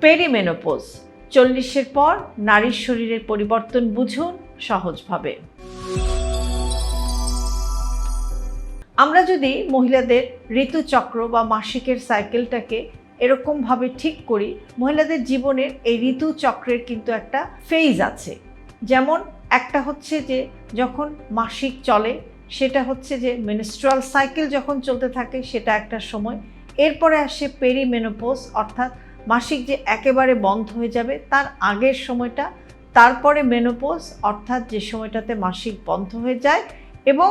পেরিমেনোপোজ চল্লিশের পর নারীর শরীরের পরিবর্তন বুঝুন সহজভাবে। আমরা যদি মহিলাদের ঋতুচক্র বা মাসিকের সাইকেলটাকে এরকমভাবে ঠিক করি, মহিলাদের জীবনের এই ঋতুচক্রের কিন্তু একটা ফেজ আছে। যেমন একটা হচ্ছে যে, যখন মাসিক চলে, সেটা হচ্ছে যে মেনস্ট্রুয়াল সাইকেল যখন চলতে থাকে, সেটা একটা সময়। এরপরে আসে পেরিমেনোপোজ অর্থাৎ মাসিক যে একেবারে বন্ধ হয়ে যাবে, তার আগের সময়টা, তারপরে মেনোপোজ অর্থাৎ যে সময়টাতে মাসিক বন্ধ হয়ে যায় এবং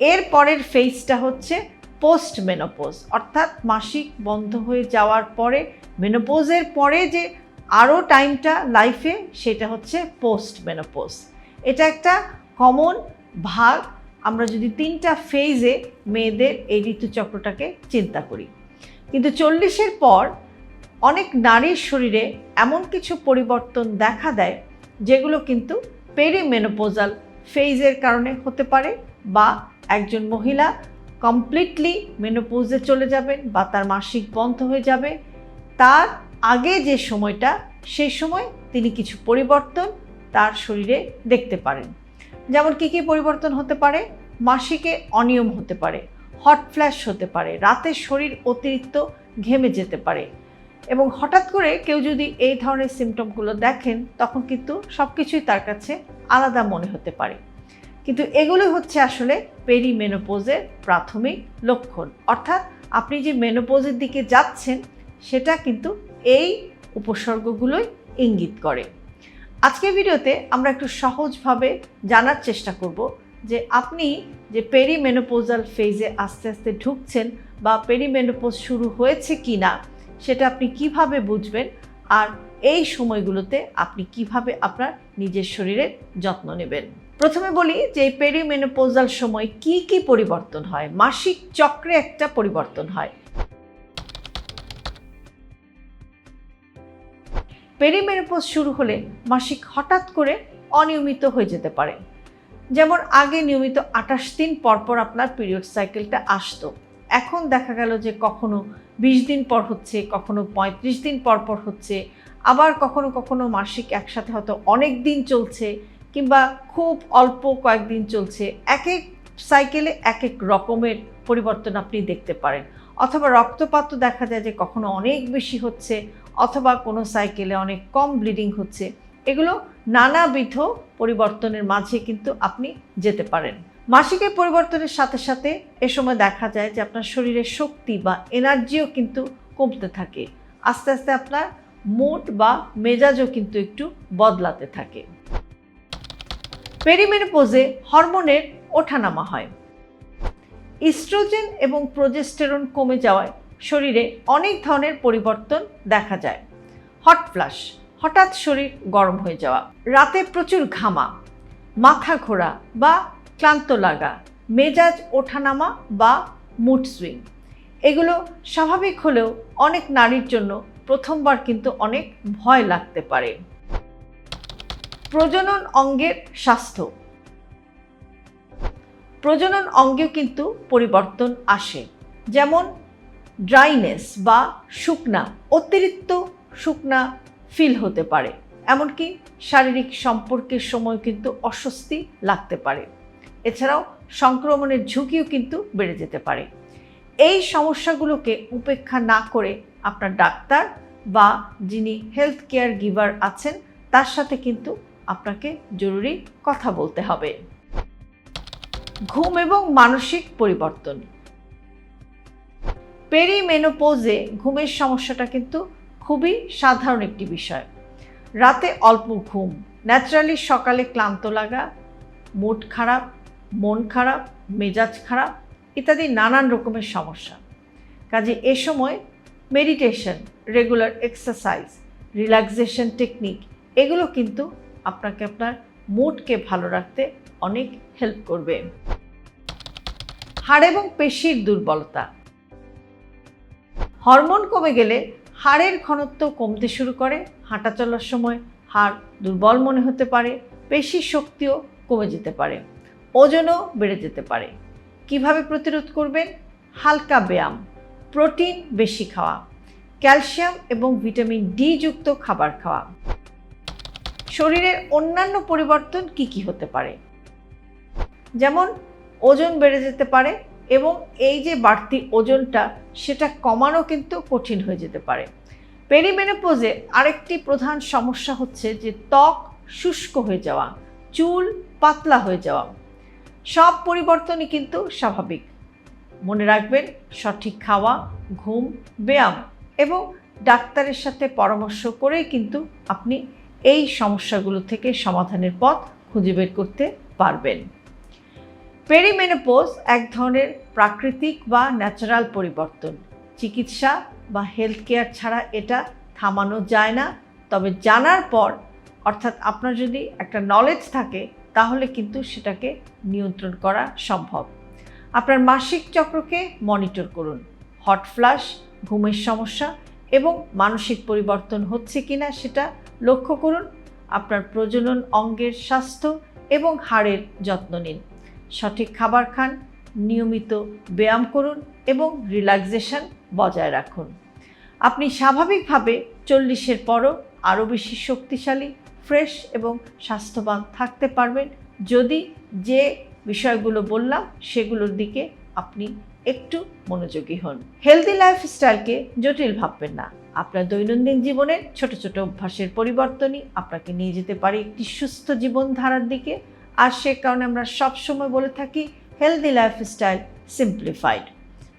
এর পরের ফেজটা হচ্ছে পোস্ট মেনোপোজ অর্থাৎ মাসিক বন্ধ হয়ে যাওয়ার পরে মেনোপোজের পরে যে আরও টাইমটা লাইফে সেটা হচ্ছে পোস্ট মেনোপোজ এটা একটা কমন ভাগ, আমরা যদি তিনটা ফেজে মেয়েদের এই ঋতুচক্রটাকে চিন্তা করি। কিন্তু চল্লিশের পর অনেক নারীর শরীরে এমন কিছু পরিবর্তন দেখা দেয় যেগুলো কিন্তু পেরিমেনোপোজাল ফেজের কারণে হতে পারে বা একজন মহিলা কমপ্লিটলি মেনোপোজে চলে যাবেন বা তার মাসিক বন্ধ হয়ে যাবে। তার আগে যে সময়টা সেই সময় তিনি কিছু পরিবর্তন তার শরীরে দেখতে পারেন। যেমন কী কী পরিবর্তন হতে পারে? মাসিকে অনিয়ম হতে পারে হট ফ্ল্যাশ হতে পারে, রাতে শরীর অতিরিক্ত ঘেমে যেতে পারে এবং হঠাৎ করে কেউ যদি এই ধরনের সিমটমগুলো দেখেন, তখন কিন্তু সব কিছুই তার কাছে আলাদা মনে হতে পারে। কিন্তু এগুলো হচ্ছে আসলে পেরিমেনোপোজের প্রাথমিক লক্ষণ। অর্থাৎ আপনি যে মেনোপোজের দিকে যাচ্ছেন, সেটা কিন্তু এই উপসর্গগুলোই ইঙ্গিত করে। আজকের ভিডিওতে আমরা একটু সহজভাবে জানার চেষ্টা করব যে আপনি যে পেরিমেনোপোজাল ফেজে আস্তে আস্তে ঢুকছেন বা পেরিমেনোপোজ শুরু হয়েছে কি না সেটা আপনি কীভাবে বুঝবেন আর এই সময়গুলোতে আপনি কীভাবে আপনার নিজের শরীরের যত্ন নেবেন। প্রথমে বলি যে এই পেরিমেনোপোজাল সময় কি কি পরিবর্তন হয়? মাসিক চক্রে একটা পরিবর্তন হয়। পেরিমেনোপোজ শুরু হলে মাসিক হঠাৎ করে অনিয়মিত হয়ে যেতে পারে। যেমন আগে নিয়মিত আঠাশ দিন পরপর আপনার পিরিয়ড সাইকেলটা আসতো। এখন দেখা গেল যে কখনো বিশ দিন পর হচ্ছে, কখনো পঁয়ত্রিশ দিন পর পর হচ্ছে, আবার কখনো কখনো মাসিক একসাথে হয়তো অনেক দিন চলছে কিংবা খুব অল্প কয়েকদিন চলছে, এক এক সাইকেলে এক এক রকমের পরিবর্তন আপনি দেখতে পারেন। অথবা রক্তপাতও দেখা যায় যে কখনো অনেক বেশি হচ্ছে, অথবা কোনো সাইকেলে অনেক কম ব্লিডিং হচ্ছে। এগুলো নানাবিধ পরিবর্তনের মাঝে কিন্তু আপনি যেতে পারেন। মাসিকের পরিবর্তনের সাথে সাথে এ সময় দেখা যায় যে আপনার শরীরের শক্তি বা এনার্জিও কিন্তু কমতে থাকে। আস্তে আস্তে আপনার মুড বা মেজাজও কিন্তু একটু বদলাতে থাকে। পেরিমেনোপোজে হরমোনের ওঠানামা হয়। ইস্ট্রোজেন এবং প্রোজেস্টেরন কমে যাওয়ায় শরীরে অনেক ধরনের পরিবর্তন দেখা যায়। হট ফ্লাশ হঠাৎ শরীর গরম হয়ে যাওয়া, রাতে প্রচুর ঘামা, মাথা ঘোরা বা ক্লান্ত লাগা, মেজাজ ওঠানামা বা মুড সুইং এগুলো স্বাভাবিক হলেও অনেক নারীর জন্য প্রথমবার কিন্তু অনেক ভয় লাগতে পারে। প্রজনন অঙ্গের স্বাস্থ্য। প্রজনন অঙ্গেও কিন্তু পরিবর্তন আসে। যেমন ড্রাইনেস বা শুকনা, অতিরিক্ত শুকনা ফিল হতে পারে। এমনকি শারীরিক সম্পর্কের সময় কিন্তু অস্বস্তি লাগতে পারে। এছাড়াও সংক্রমণের ঝুঁকিও কিন্তু বেড়ে যেতে পারে। এই সমস্যাগুলোকে উপেক্ষা না করে আপনার ডাক্তার বা যিনি হেলথ কেয়ার গিভার আছেন, তার সাথে কিন্তু আপনাকে জরুরি কথা বলতে হবে। ঘুম এবং মানসিক পরিবর্তন। পেরিমেনোপোজে ঘুমের সমস্যাটা কিন্তু খুবই সাধারণ একটি বিষয়। রাতে অল্প ঘুম, ন্যাচারালি সকালে ক্লান্ত লাগা, মুড খারাপ মন খারাপ, মেজাজ খারাপ, ইত্যাদি নানান রকমের সমস্যা। কাজে এ সময় meditation regular exercise relaxation technique এগুলো কিন্তু আপনাকে আপনার মুডকে ভালো রাখতে অনেক হেল্প করবে। হাড় এবং পেশির দুর্বলতা। হরমোন কমে গেলে হাড়ের ঘনত্ব কমতে শুরু করে, হাঁটা চলার সময় হাড় দুর্বল মনে হতে পারে, পেশির শক্তিও কমে যেতে পারে। ওজনও বেড়ে যেতে পারে। কীভাবে প্রতিরোধ করবেন? হালকা ব্যায়াম, প্রোটিন বেশি খাওয়া, ক্যালসিয়াম এবং ভিটামিন ডি যুক্ত খাবার খাওয়া। শরীরের অন্যান্য পরিবর্তন কি কি হতে পারে? যেমন, ওজন বেড়ে যেতে পারে এবং এই যে বাড়তি ওজনটা, সেটা কমানো কিন্তু কঠিন হয়ে যেতে পারে। পেরিমেনোপোজে আরেকটি প্রধান সমস্যা হচ্ছে যে ত্বক শুষ্ক হয়ে যাওয়া, চুল পাতলা হয়ে যাওয়া। সব পরিবর্তনই কিন্তু স্বাভাবিক। মনে রাখবেন, সঠিক খাওয়া, ঘুম, ব্যায়াম এবং ডাক্তারের সাথে পরামর্শ করেই কিন্তু আপনি এই সমস্যাগুলো থেকে সমাধানের পথ খুঁজে বের করতে পারবেন। পেরিমেনোপোজ এক ধরনের প্রাকৃতিক বা ন্যাচারাল পরিবর্তন। চিকিৎসা বা হেলথ কেয়ার ছাড়া এটা থামানো যায় না। তবে জানার পর, অর্থাৎ আপনার যদি একটা নলেজ থাকে তাহলে কিন্তু সেটাকে নিয়ন্ত্রণ করা সম্ভব। আপনার মাসিক চক্রকে মনিটর করুন। হট ফ্লাশ ঘুমের সমস্যা এবং মানসিক পরিবর্তন হচ্ছে কিনা সেটা লক্ষ্য করুন। আপনার প্রজনন অঙ্গের স্বাস্থ্য এবং হাড়ের যত্ন নিন। সঠিক খাবার খান, নিয়মিত ব্যায়াম করুন এবং রিল্যাক্সেশন বজায় রাখুন। আপনি স্বাভাবিকভাবে চল্লিশের পরও আরও বেশি শক্তিশালী ফ্রেশ এবং স্বাস্থ্যবান থাকতে পারবেন। যদি যে বিষয়গুলো বললাম, সেগুলোর দিকে আপনি একটু মনোযোগী হন। হেলদি লাইফস্টাইলকে জটিল ভাববেন না। আপনার দৈনন্দিন জীবনের ছোট ছোট অভ্যাসের পরিবর্তনই আপনাকে নিয়ে যেতে পারে একটি সুস্থ জীবনধারার দিকে। আর সে কারণে আমরা সবসময় বলে থাকি হেলদি লাইফস্টাইল সিম্পলিফাইড